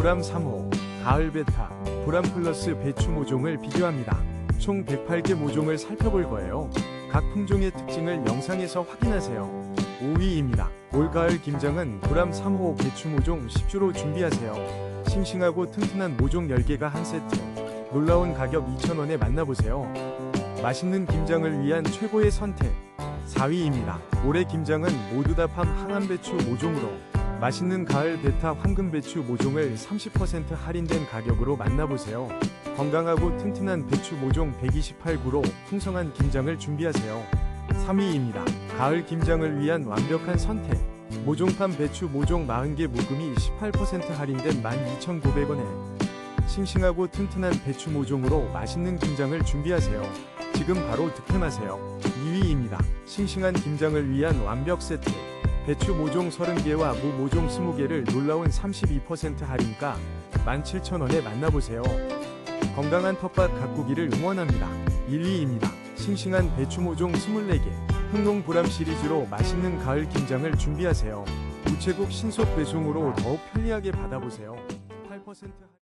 보람 3호, 가을 베타, 보람 플러스 배추 모종을 비교합니다. 총 108개 모종을 살펴볼 거예요. 각 품종의 특징을 영상에서 확인하세요. 5위입니다. 올가을 김장은 보람 3호 배추 모종 10주로 준비하세요. 싱싱하고 튼튼한 모종 10개가 한 세트. 놀라운 가격 2,000원에 만나보세요. 맛있는 김장을 위한 최고의 선택. 4위입니다. 올해 김장은 모두 다 팜 항암배추 모종으로 맛있는 가을 베타 황금 배추 모종을 30% 할인된 가격으로 만나보세요. 건강하고 튼튼한 배추 모종 128구로 풍성한 김장을 준비하세요. 3위입니다. 가을 김장을 위한 완벽한 선택. 모종팜 배추 모종 40개 묵음이 18% 할인된 12,900원에 싱싱하고 튼튼한 배추 모종으로 맛있는 김장을 준비하세요. 지금 바로 득템하세요. 2위입니다. 싱싱한 김장을 위한 완벽 세트. 배추 모종 30개와 무 모종 20개를 놀라운 32% 할인가 17,000원에 만나보세요. 건강한 텃밭 가꾸기를 응원합니다. 1위입니다. 싱싱한 배추 모종 24개. 흥농 보람 시리즈로 맛있는 가을 김장을 준비하세요. 우체국 신속 배송으로 더욱 편리하게 받아보세요. 8% 할인